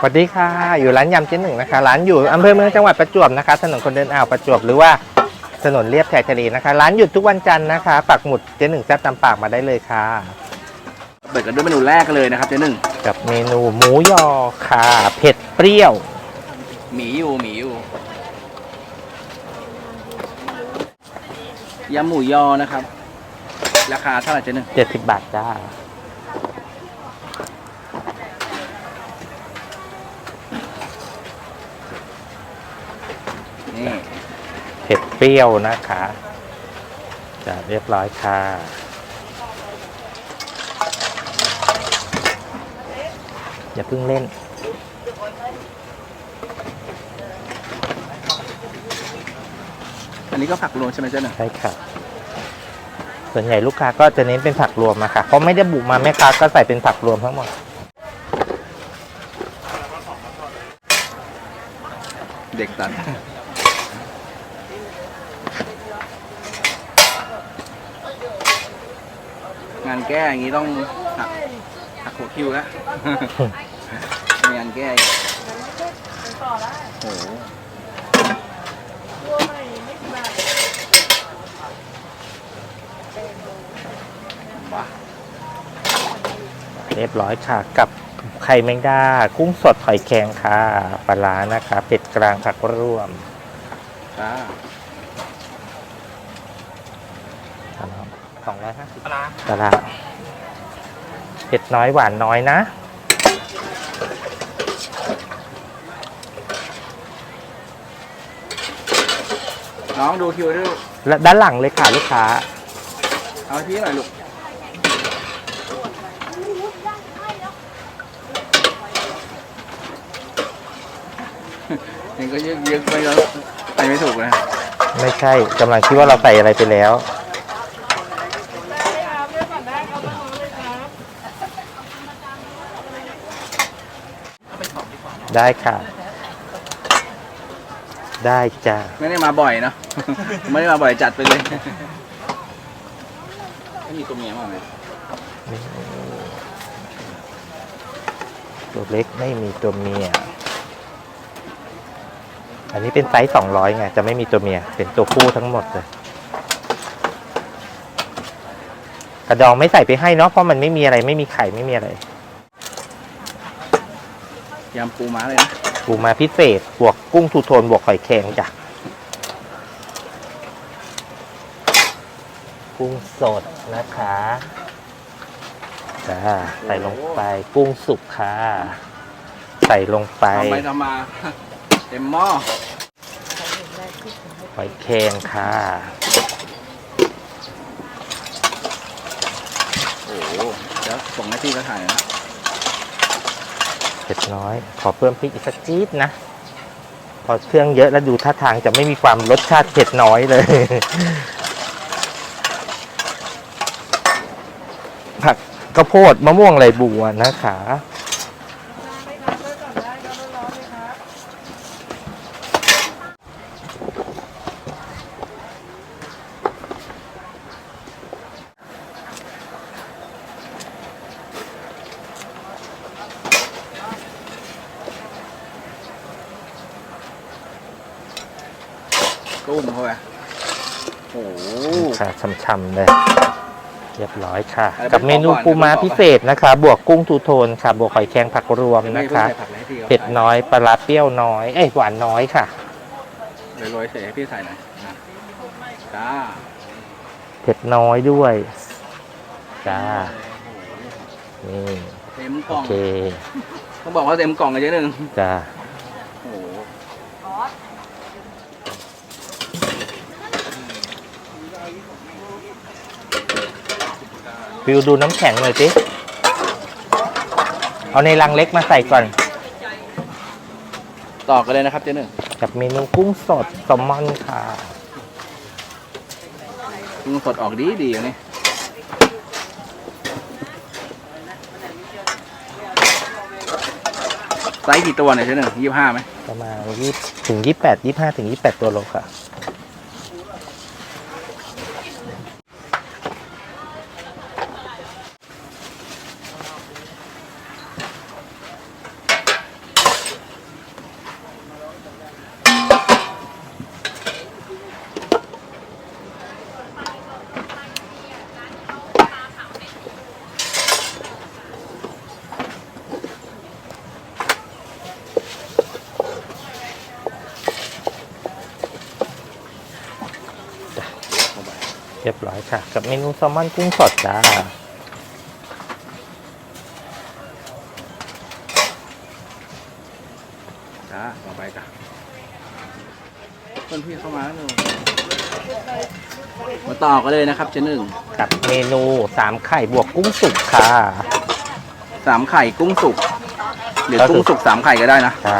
สวัสดีค่ะ อยู่ร้านยำเจ๊หนึ่งนะคะ ร้านอยู่อำเภอเมืองจังหวัดประจวบนะคะ ถนนคนเดินอ่าวประจวบหรือว่าถนนเลียบชายทะเลนะคะ ร้านหยุดทุกวันจันทร์นะคะ ปักหมุดเจ๊หนึ่งแซ่บตำปากมาได้เลยค่ะ เปิดกันด้วยเมนูแรกกันเลยนะครับเจ๊หนึ่งกับเมนูหมูยอค่ะ เผ็ดเปรี้ยว หมีอยู่หมีอยู่ยำหมูยอนะครับ ราคาเท่าไหร่เจ๊หนึ่ง70บาทจ้า นี่ เผ็ดเปรี้ยวนะคะจะเรียบร้อยค่ะอย่าเพิ่งเล่น อันนี้ก็ผักรวมใช่ไหมเจ๊หนึ่งใช่ค่ะ ส่วนใหญ่ลูกค้าก็จะเน้นเป็นผักรวมมาค่ะเพราะไม่ได้บุกมาแม่ค้าก็ใส่เป็นผักรวมทั้งหมด เด็กตัด งานแก้อย่างนี้ต้องหักหักหัวคิวแล้ว มีงานแก้อีกโอ้โหว้าเรียบร้อยค่ะ กับไข่แมงดา กุ้งสดหอยแครงค่ะปลาร้านะคะเป็ดกลางผักร่วม จ้า สองร้อยห้าสิบปลาร้าเผ็ดน้อยหวานน้อยนะ น้องดูคิวด้วยและด้านหลังเลยค่ะลูกค้า เอาที่หน่อยลูกเห็นก็ยึกยึกไปแล้วไปไม่ถูกนะ ไม่ใช่กำลังคิดว่าเราใส่อะไรไปแล้ว ได้ค่ะ ได้จ้าไม่ได้มาบ่อยเนอะไม่ได้มาบ่อยจัดไปเลยไม่มีตัวเมียมั้างไหมตัวเล็กไม่มีตัวเมีย อันนี้เป็นไซส์สองร้อยไง จะไม่มีตัวเมีย เป็นตัวผู้ทั้งหมดเลย กระดองไม่ใส่ไปให้เนาะ เพราะมันไม่มีอะไร ไม่มีไข่ ไม่มีอะไร ยำปูม้าเลยนะปูมาพิเศษ บวกกุ้งทูโทน บวกหอยแครงจ้ะ กุ้งสดนะคะจ้าใส่ลงไป กุ้งสุกค่ะ ใส่ลงไป ทำไปทำมา เต็มหม้อหอยแครงค่ะ โอ้โหเดี๋ยวส่งหน้าที่ก็ถ่ายหน่อยนะ เผ็ดน้อย ขอเพิ่มพริกอีกสักจี๊ดนะ พอเครื่องเยอะแล้วดูท่าทางจะไม่มีความรสชาติเผ็ดน้อยเลย ผักกระโพดมะม่วงไรบัวนะคะ ตุ้มเข้าไปโอ้โห ค่ะช่ำๆเลย เรียบร้อยค่ะอะไรเป็นกับเมนูของก่อนปูม้าอะไรเป็นของพิเศษนะคะ บวกกุ้งทูโทนค่ะ บวกหอยแครงผักรวมไม่นะเพิ่งคะใส่ผักเลยให้พี่ขาเผ็ดน้อยปลาร้าเปรี้ยวน้อย เอ้ยหวานน้อยค่ะโรยๆเสร็จให้พี่ใส่หน่อยนะจ้าเผ็ดน้อยด้วยจ้านี่เต็มกโอล่องเคต้องบอกว่าเต็มกล่องเลยเจ๊หนึ่งจ้า โอ้โห ฟิวดูน้ำแข็งหน่อยสิเอาในลังเล็กมาใส่ก่อน ต่อกันเลยนะครับเจ๊หนึ่งกับเมนูกุ้งสดแซลมอนค่ะกุ้งสดออกดีดีอยู่นี่ไซส์กี่ตัวเนี่ยเจ๊หนึ่งยี่สิบห้าไหมประมาณยี่ถึงยี่แปดยี่ห้าถึงยี่แปดตัวโลค่ะ ค่ะ กับเมนูแซลมอนกุ้งสดจ้าจ้าต่อไปจ้ะเพื่อนพี่เข้ามาแล้วหนูมาต่อกันเลยนะครับเจ๊หนึ่งกับเมนูสามไข่บวกกุ้งสุกค่ะสามไข่กุ้งสุกหรือก็คือกุ้งสุกสามไข่ก็ได้นะค่ะ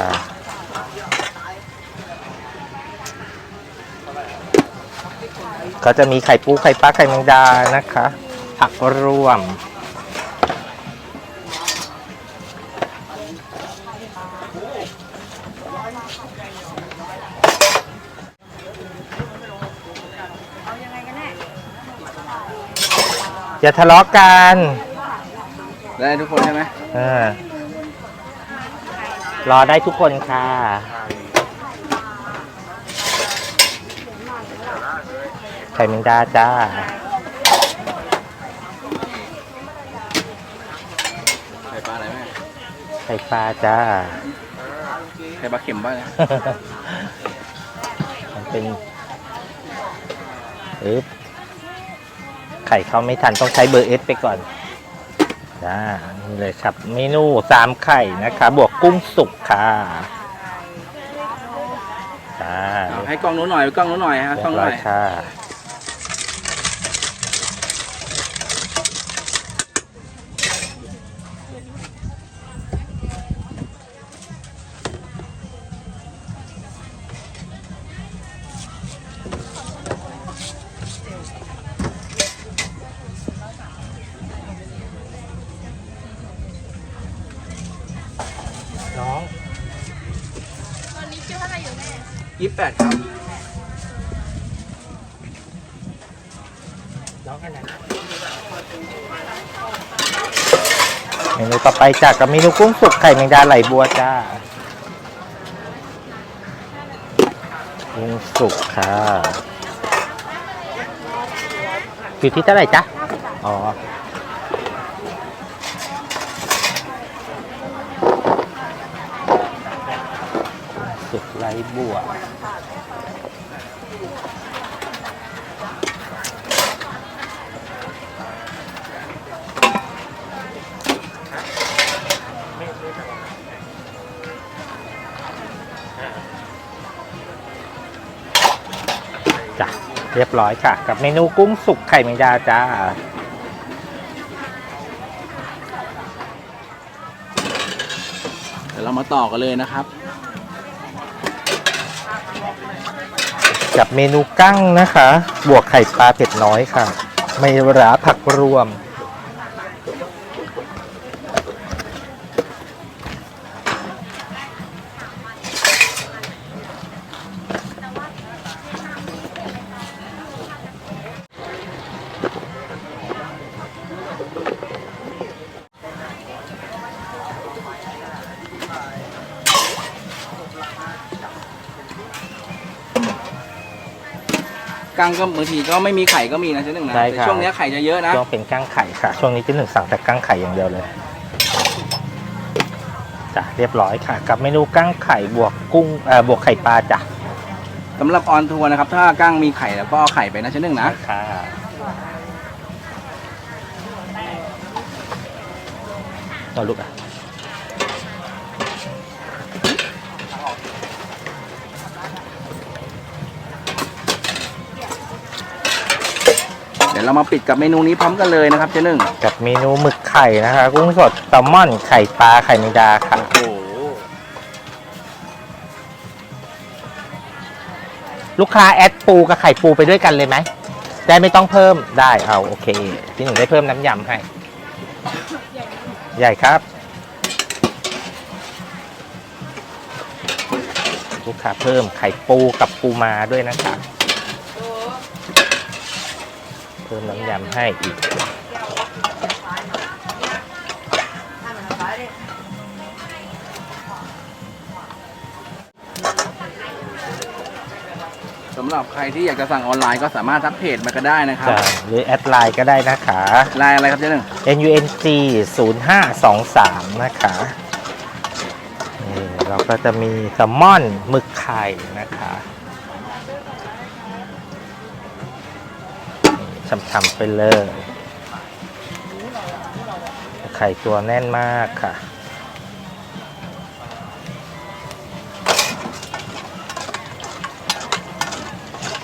ก็จะมีไข่ปูไข่ปลาไข่แมงดานะคะ ผักรวม อย่าทะเลาะกันได้ทุกคนใช่ไหมเออรอได้ทุกคนค่ะ ข่แมงดาจ้า ไข่ปลาอะไรแม่ไข่ปลาจ้า ไข่ปลาเข็มบ้างนะมันเป็นอึ๊บไข่เข้าไม่ทันต้องใช้เบอร์เอสไปก่อนจ้านี่เลยครับเมนูสามไข่นะคะ บวกกุ้งสุกค่ะจ้าเอาให้กล้องนู้นหน่อยกล้องนู้นหน่อยฮะเรีกล้อยงบนู้นร้หอยน่อย ค่ะ 28 ครับเมนูต่อไปจากกับเมนูกุ้งสุกไข่แมงดาไหลบัวจ้ากุ้งสุกค่ะอยู่ที่เท่าไหร่จ๊ะอ๋อ ไหลบัวจ้ะเรียบร้อยค่ะ กับเมนูกุ้งสุกไข่แมงดาจ้าเดี๋ยวเรามาต่อกันเลยนะครับ กับเมนูกั้งนะคะ บวกไข่ปลาเผ็ดน้อยค่ะ ไม่ราผักรวม กั้งก็บางทีก็ไม่มีไข่ก็มีนะเจ๊หนึ่งนะใช่แต่ครับช่วงเนี้ยไข่จะเยอะนะช่วงเป็นกั้งไข่ค่ะ ช่วงนี้เจะหนึ่งสั่งแต่กั้งไข่อย่างเดียวเลยจ้ะเรียบร้อยค่ะ กับเมนูกั้งไข่บวกกุ้งเอ่อบวกไข่ปลาจ้ะสำหรับออนทัวร์นะครับ ถ้ากั้งมีไข่แล้วก็เอาไข่ไปนะเจ๊หนึ่งนะ ค่ะเอาลูกอะ ดี๋ยวเรามาปิดกับเมนูนี้พร้อมกันเลยนะครับเจ๊หนึ่งกับเมนูหมึกไข่นะคะกุ้งสดแซลมอนไข่ปลาไข่แมงดาค่ะ โอ้โหลูกค้าแอดปูกับไข่ปูไปด้วยกันเลยไหมได้ไม่ต้องเพิ่มได้เอาโอเคที่หนึ่งได้เพิ่มน้ำยำให้ ใหญ่ครับ ลูกค้าเพิ่มไข่ปูกับปูมาด้วยนะคะ เพิ่มน้ำยำให้อีก สำหรับใครที่อยากจะสั่งออนไลน์ก็สามารถทักเพจมาก็ได้นะครับใช่หรือแอดไลน์ก็ได้นะคะ ไลน์อะไรครับเจ๊หนึ่ง NUNG 0523 นะคะนี่เราก็จะมีแซลมอนหมึกไข่นะคะ ฉ่ำๆไปเลย ไข่ตัวแน่นมากค่ะ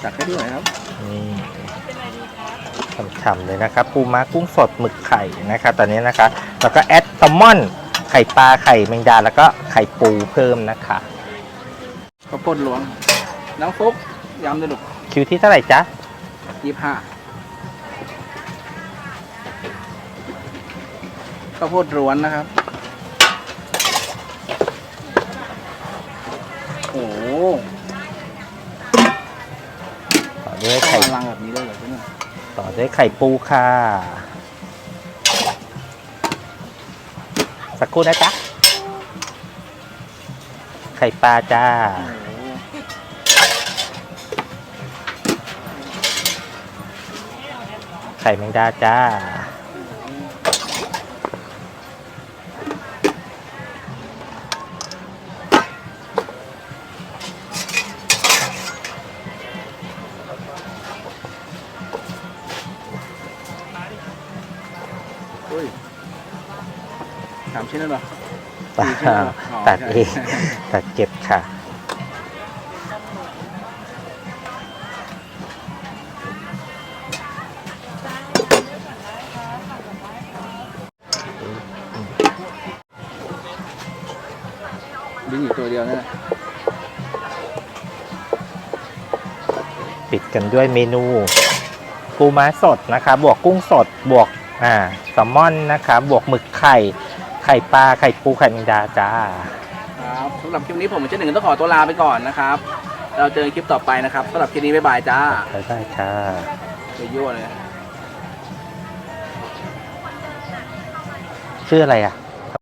ตักให้ด้วยครับ นี่ฉ่ำๆเลยนะครับปูม้ากุ้งสดหมึกไข่นะครับตอนนี้นะคะ แล้วก็แอดแซลมอน ไข่ปลาไข่แมงดาแล้วก็ไข่ปูเพิ่มนะคะข้าวโพดหลวง น้ำฟุกยำเลยลูกคิวที่เท่าไหร่จ๊ะยี่ห้า ข้าวโพดร้วนนะครับ โอ้โหต่อด้วยไข่ไข่ลังแบบนี้เลยเหรอเนี่ยต่อด้วยไข่ปูค่ะ สักครู่นะจ๊ะ ไข่ปลาจ้าโอ้โหไข่แมงดาจ้า สามชิ้นแล้วเหรอตัดสี่ชิ้นเหรออ๋อตัดใช่เองตัดเก็บค่ะ ดิ้นอยู่ตัวเดียวนั่นแหละปิดกันด้วยเมนู ปูม้าสดนะคะ บวกกุ้งสดบวกอ่าแซลมอนนะคะ บวกหมึกไข่ ไข่ปลาไข่ปูไข่แมงดาจ้า ครับสำหรับคลิปนี้ผมเช่นหนึ่งต้องขอตัวลาไปก่อนนะครับ เราเจอกันคลิปต่อไปนะครับสำหรับคลิปนี้บ๊ายบายจ้าบ๊ายบายค่ะไปยั่วเลย ชื่ออะไรอะ